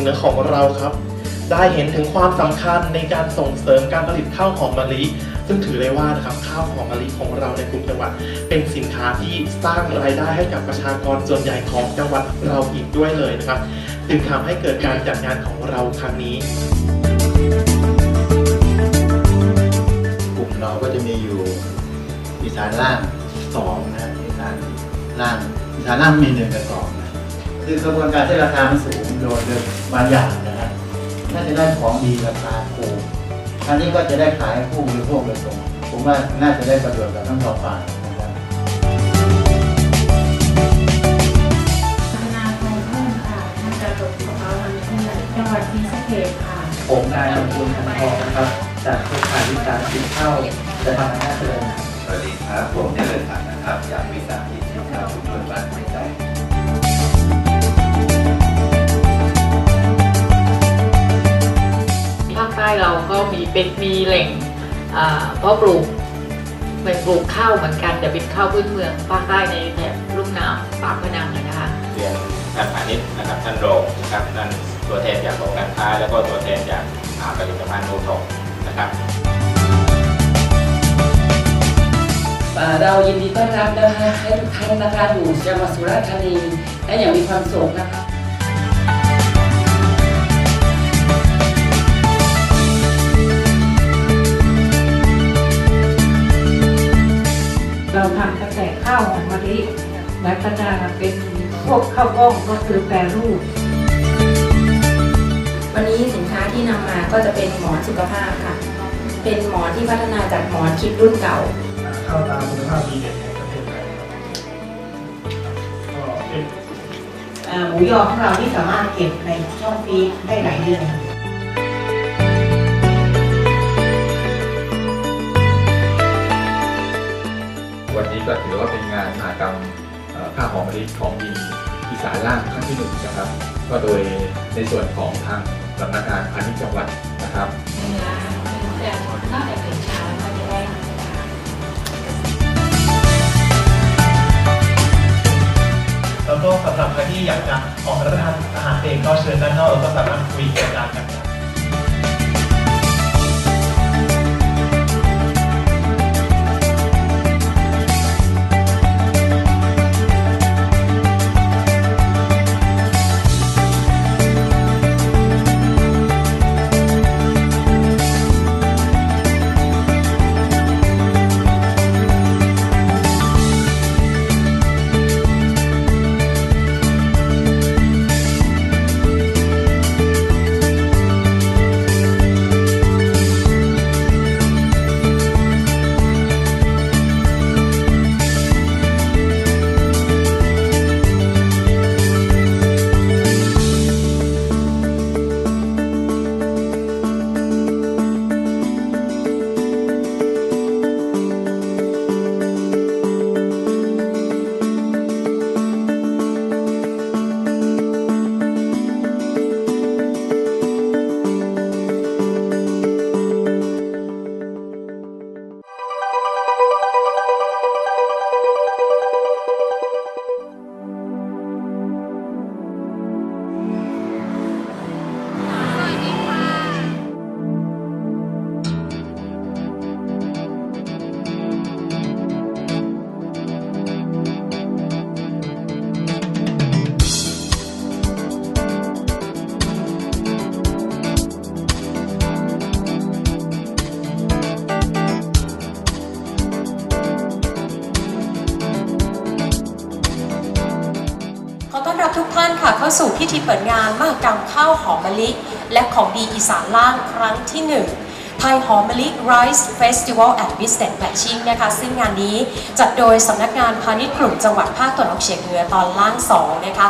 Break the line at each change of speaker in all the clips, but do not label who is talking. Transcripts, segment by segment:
เหนือของเราครับ ได้เห็นถึงความสำคัญในการส่งเสริมการผลิตข้าวหอมมะลิ ซึ่งถือได้ว่านะครับข้าวหอมมะลิของเราในกลุ่มจังหวัด เป็นสินค้าที่สร้างรายได้ให้กับประชากรส่วนใหญ่ของจังหวัดเราอีกด้วยเลยนะครับจึงทำให้เกิดการจัดงานของเราครั้งนี้
กลุ่มเราก็จะมีอยู่อีสานล่างสองนะอีสานล่างอีสานล่างมีหนึ่งกับสอง คือกระบวนการที่ราคามันสูงโดยโดยบางอย่างนะฮะน่าจะได้ของดีราคาถูกอันนี้ก็จะได้ขายให้ผู้บริโภคโดยตรงผมว่าน่าจะได้ประโยชน์กับทั้งสองฝ่ายนะครับ
นาคงเพิ่มค่ะมาจากตกกระเป๋ามันเพื่อนจังหวัดศรีสะเกษค่ะ
ผมนายอนุกูลคำทองนะครับ จากเครือข่ายวิสาหกิจข้าวและพัฒนาเจริญ
สวัสดีครับ ผมเจริญศักดิ์นะครับ จากวิสาหกิจชุมชนชุมชนบ้านหัวใจ
ต้เราก็มีเป็นมีแหล่งอ่าเพาะปลูกแหล่งปลูกข้าวเหมือนกันแต่เป็นข้าวพื้นเมืองภาคใต้ในแถบลุ่มน้ำปากพนังอะนะคะ
เรียนท่านพาณิชย์นะครับท่านรองนะครับท่านตัวแทนจากกองการค้าแล้วก็ตัวแทนจากอ่าผลิตภัณฑ์โอทอนะครับ
อ่าเรายินดีต้อนรับนะคะให้ทุกท่านนะคะอยู่จังหวัดสุราษฎร์ธานีและอย่างมีความสุขนะคะา
วหอมมะลิแล้วก็จะเป็นพวกข้าวกล้องก็คือแปรรูป
วันนี้สินค้าที่นำมาก็จะเป็นหมอนสุขภาพค่ะ เป็นหมอนที่พัฒนาจากหมอนคิดรุ่นเก่า
ข้าวตาคุณภาพดีเด่นแห่งประเทศไทยก็เป็น
อ่าหมูยอของเราที่สามารถเก็บในช่องฟรีซได้หลายเดือน
วันนี้ก็ถือว่าเป็นงานมหากรรมข้าวหอมมะลิของดีอีสานล่างครั้งที่หนึ่งนะครับ ก็โดยในส่วนของทางสำนักงานพาณิชย์จังหวัดนะครับ
แต่นอกจากเป็นเช้าก็จะได้
แล้วก็สำหรับใครที่อยากจะออกรับประทานอาหารเองก็เชิญด้านนอกแล้วก็สามารถคุยกันได้
ปิดงานมหกรรมข้าวหอมมะลิ และของดีอีสานล่างครั้งที่ 1 ไทยหอมมะลิ Rice Festival at b i s t e n Patching นะคะ ซึ่งงานนี้จัดโดยสำนักงานพาณิชย์กลุ่มจังหวัดภาคตะวันออกเฉียงเหนือตอนล่าง 2 นะคะ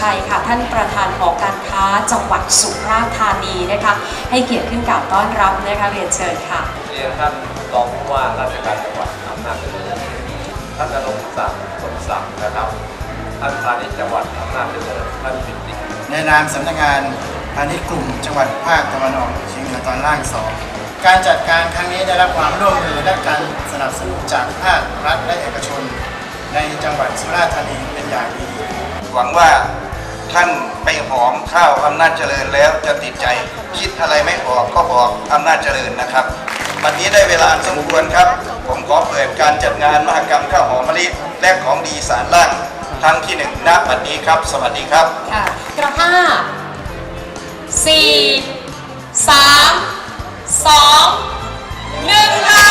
ชัยค่ะ ท่านประธานหอการค้าจังหวัดสุราษฎร์ธานีนะคะ ให้เกียรติขึ้นกล่าวต้อนรับนะคะเรียนเชิญค่ะ
เรียนท่านรองผู้ว่าราชการจังหวัดอำนาจเจริญท่านนรงศักดิ์สมศักดิ์นะครับ ท่านพาณิชย์จังหวัดอำนาจเจริญท่านปิติ
ในนามสำนักงานพาณิชย์กลุ่มจังหวัดภาคตะวันออกเฉียงเหนือตอนล่างสองการจัดการครั้งนี้ได้รับความร่วมมือและการสนับสนุนจากภาครัฐและเอกชน ในจังหวัดสุราษฎร์ธานีเป็นอย่างดี
หวังว่า ท่านไปหอมข้าวอำนาจเจริญแล้วจะติดใจคิดอะไรไม่ออกก็บอกอำนาจเจริญนะครับ วันนี้ได้เวลาสมควรครับ ผมขอเปิดการจัดงานมหกรรมข้าวหอมมะลิและของดีสารล่างครั้งที่หนึ่งณบัดนี้ครับ สวัสดีครับ
ค่ะกระห้าสี่สามสองหนึ่งค่ะ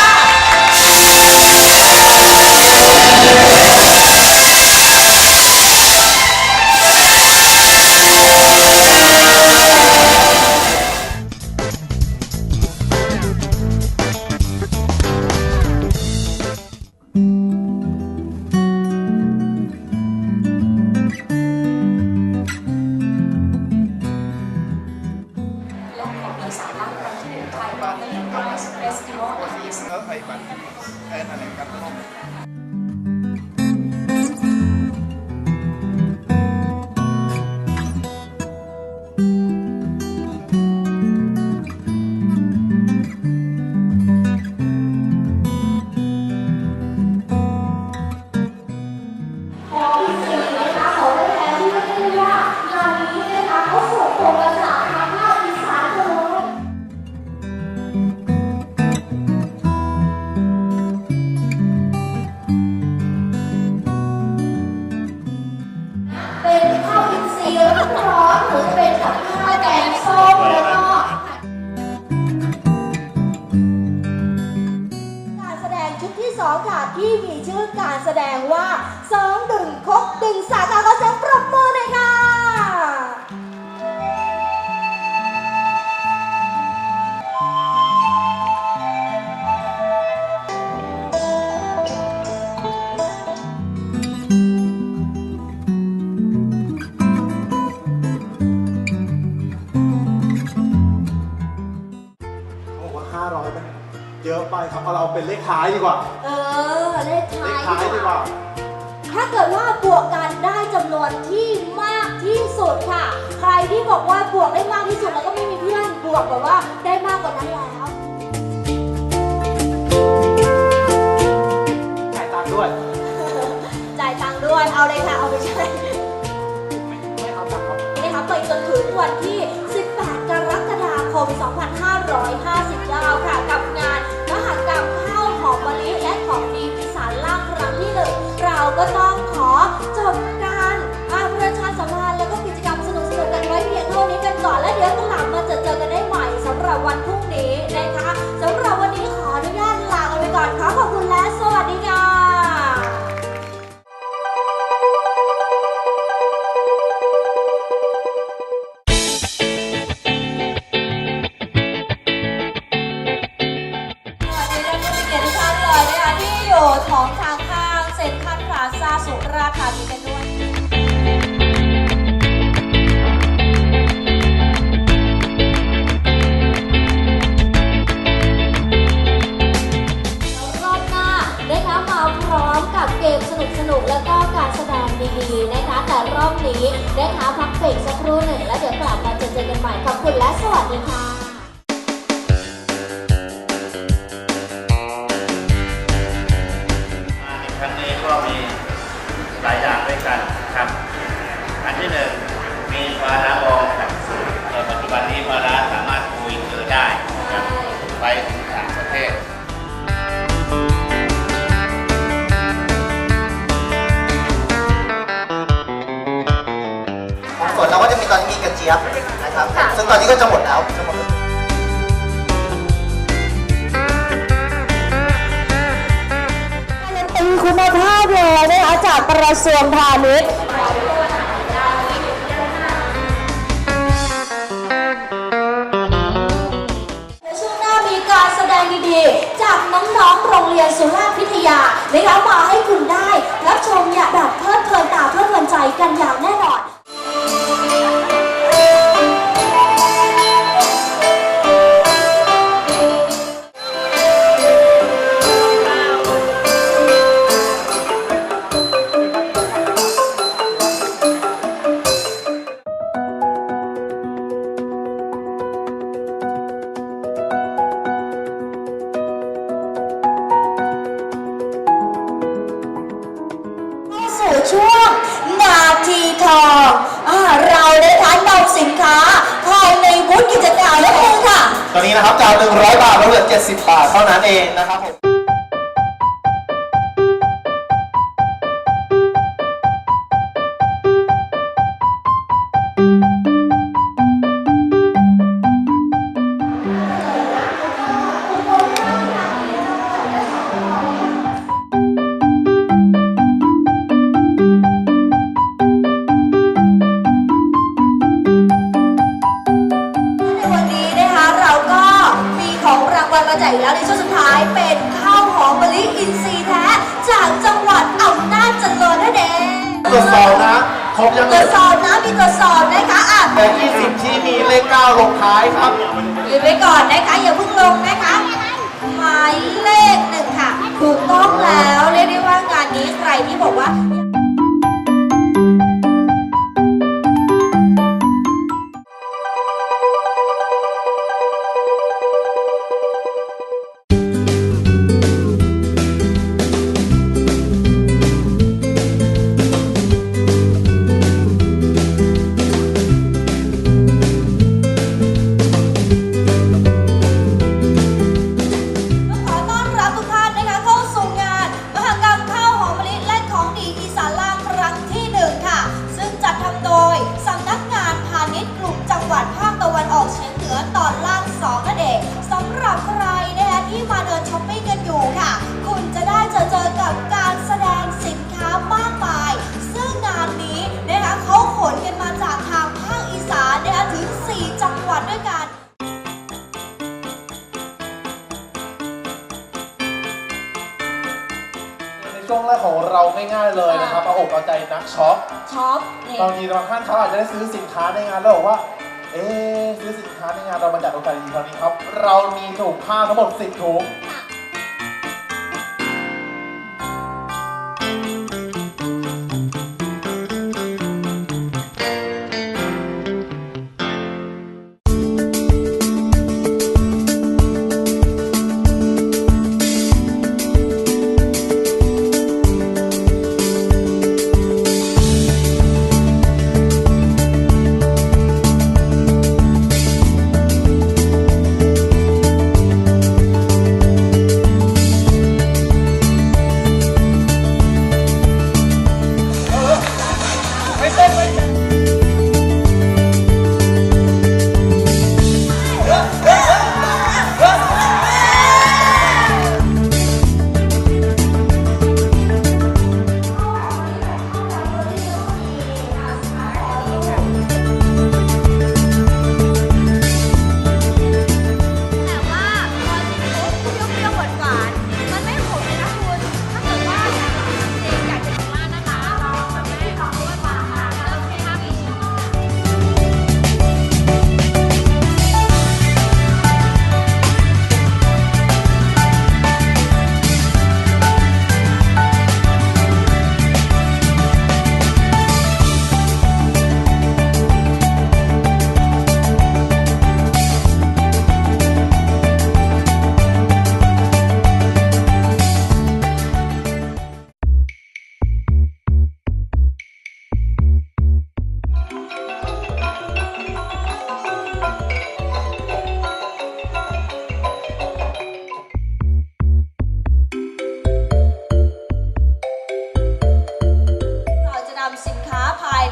ดี
กว่า เอ
อ เลข
เลท้า
ขท้าย
ย
ดีกว่า
ถ้าเกิดว่าบวกกันได้จำนวนที่มากที่สุดค่ะ ใครที่บอกว่าบวกได้มากที่สุดแล้วก็ไม่มีเพื่อนบวกแบบว่าได้มากกว่านั้นแล้ว
จ่ายตังค์ด้วย
จ่ายตังค์ด้วย เอาเลยค่ะ เอาไปใช้
ไม่เอาตังค์ครับ
นะคะไปจนถึงวันที่ 18 กรกฎาคม 2559 ค่ะ กับ ก็ต้องขอจบการอาประชาสัมพันธ์แล้วก็กิจกรรมสนุกๆกันไว้เพียงเท่านี้กันก่อนและเดี๋ยวกลังมาเจอเจอกันได้ใหม่สำหรับวันพรุ่งนี้นะคะสำหรับวันนี้ขออนุญาตลากันไปก่อนขอขอบคุณ
และ
ระทรวงพาณิชย์ดีๆจากน้องๆโรงเรียนสุราษฎร์พิทยานะคะมาให้คุณได้ ใจนักช็อปช็อปนี่ยบางที
บางท่านเขาอาจจะได้ซื้อสินค้าในงานแล้วบอกว่า เอ๊ซื้อสินค้าในงานเราบรรจัดโอกาสดีคราวนี้ครับ เรามีถุงผ้าทั้งหมด10ถุง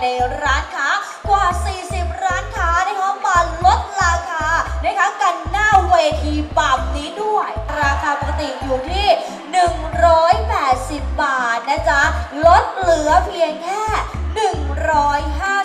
ในร้านค้ากว่า 40 ร้านค้านะคะมาลดราคานะคะกันหน้าเวทีแบบนี้ด้วย ราคาปกติอยู่ที่ 180 บาทนะจ๊ะ ลดเหลือเพียงแค่ 150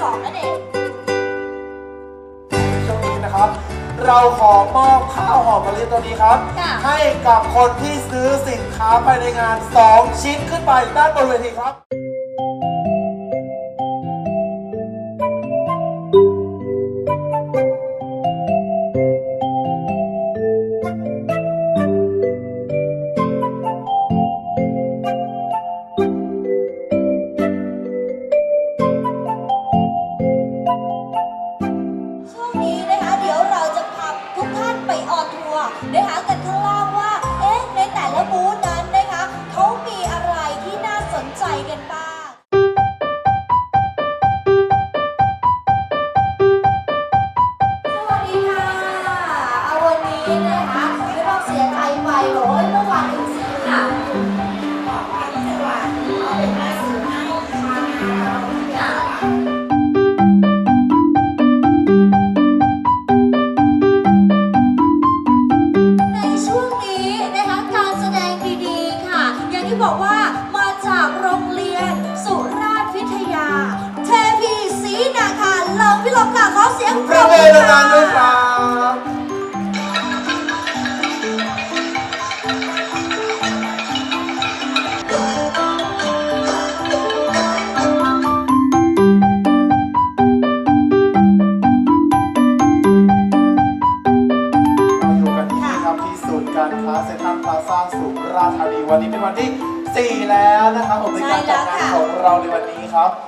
สองนั่นเองช่วงนี้นะ
ครับ เราขอมอบข้าวหอมมะลิตัวนี้ครับให้กับคนที่ซื้อสินค้าภายในงาน 2 ชิ้นขึ้นไปด้านบนเวทีครับ 4แล้วนะครับผมในการจัดงานของเราในวันนี้ครับ25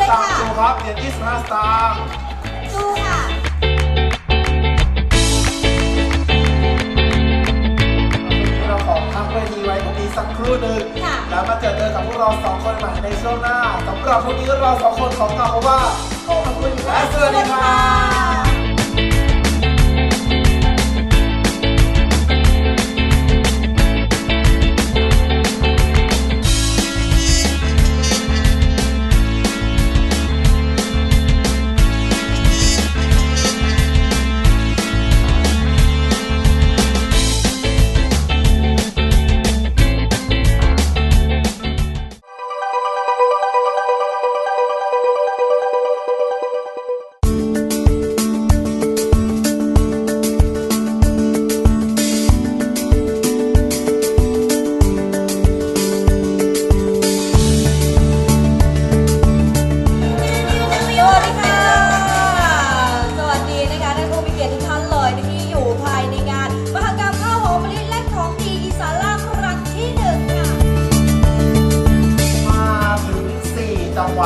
สตางค์ชูครับเหรียญ25สตางค์
ดูค่ะ
วันนี้เราขอพักเวทีไว้ตรงนี้สักครู่หนึ่งแล้วมาเจอเจอกับพวกเราสองคนใหม่ในช่วงหน้าสำหรับวันนี้เราสองคนขอกล่าวคำว่าขอบคุณและสวัสดีครั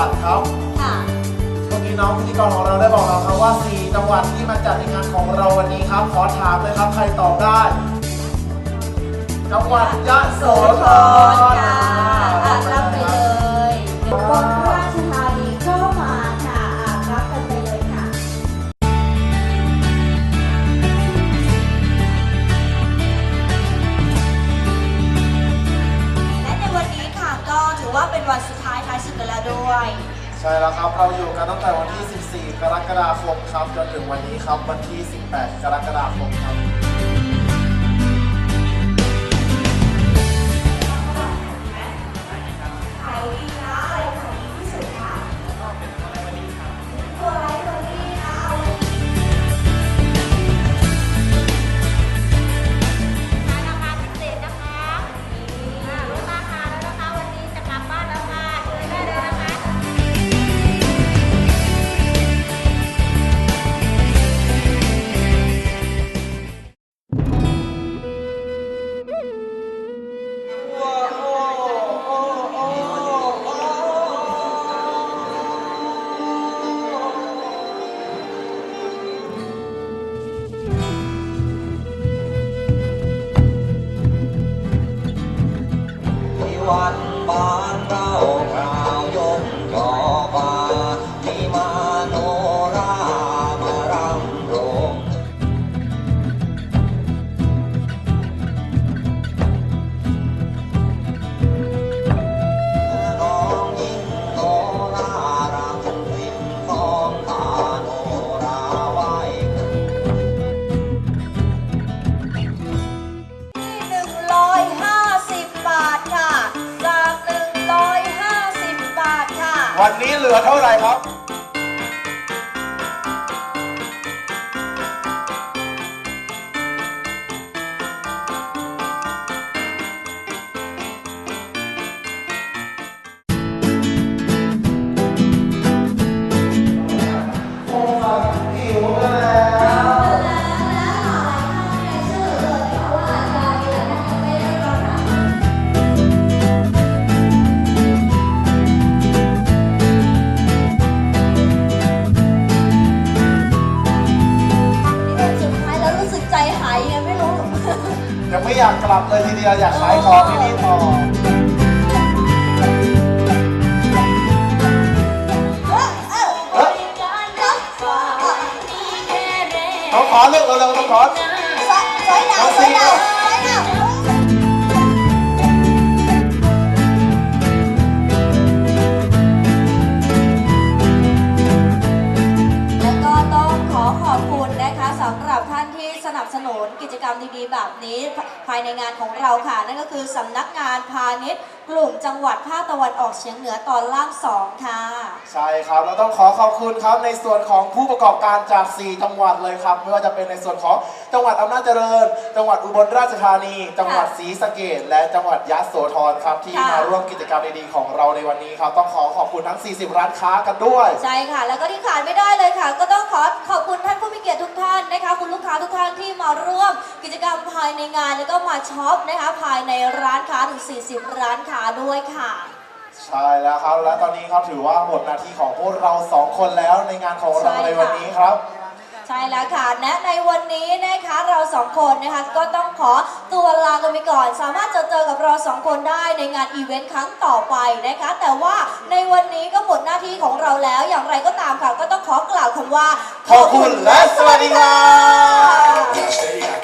ดครั
บ
ค่ะ
เมื่อกี้น้องพิธีกรของเราได้บอกเราครับว่า 4 จังหวัดที่มาจัดในงานของเราวันนี้ครับ ขอถามเลยครับ ใครตอบได้ จังหวัดยะโสธร
ค่ะ ด้วย
ใช่แล้วครับ เราอยู่กันตั้งแต่วันที่ 14 กรกฎาคมครับจนถึงวันนี้ครับวันที่ 18 กรกฎาคมครับ
วัน
บานเก้า
ค่ะนั่นก็คือสำนักงานพาณิชย์ กลุ่มจังหวัดภาคตะวันออกเฉียงเหนือตอนล่างสองค่ะ
ใช่ครับเราต้องขอขอบคุณครับในส่วนของผู้ประกอบการจาก 4 จังหวัดเลยครับไม่ว่าจะเป็นในส่วนของจังหวัดอำนาจเจริญ จังหวัดอุบลราชธานี จังหวัดศรีสะเกษและจังหวัดยะโสธรครับที่
ค่ะ
มาร่วมกิจกรรมดีๆของเราในวันนี้ครับต้องขอขอบคุณทั้ง 40 ร้านค้ากันด้วย
ใช่ค่ะ แล้วก็ที่ขาดไม่ได้เลยค่ะ ก็ต้องขอขอบคุณท่านผู้มีเกียรติทุกท่านนะคะ คุณลูกค้าทุกท่านที่มาร่วมกิจกรรมภายในงานแล้วก็มาช็อปนะคะภายในร้านค้าถึง 40 ร้านค้าด้วยค่ะ
ใช่แล้วครับ และตอนนี้ครับถือว่าหมดหน้าที่ของพวกเราสองคนแล้วในงานของเรา
ใช่ค่ะ
ในวันนี้ครับ
ใช่แล้วค่ะและในวันนี้นะคะเราสองคนนะคะก็ต้องขอตัวลากันไปก่อน สามารถเจอเจอกับเราสองคนได้ในงานอีเวนต์ครั้งต่อไปนะคะ แต่ว่าในวันนี้ก็หมดหน้าที่ของเราแล้วอย่างไรก็ตามค่ะ ก็ต้องขอกล่าวคำว่า
ขอบคุณและสวัสดีครับ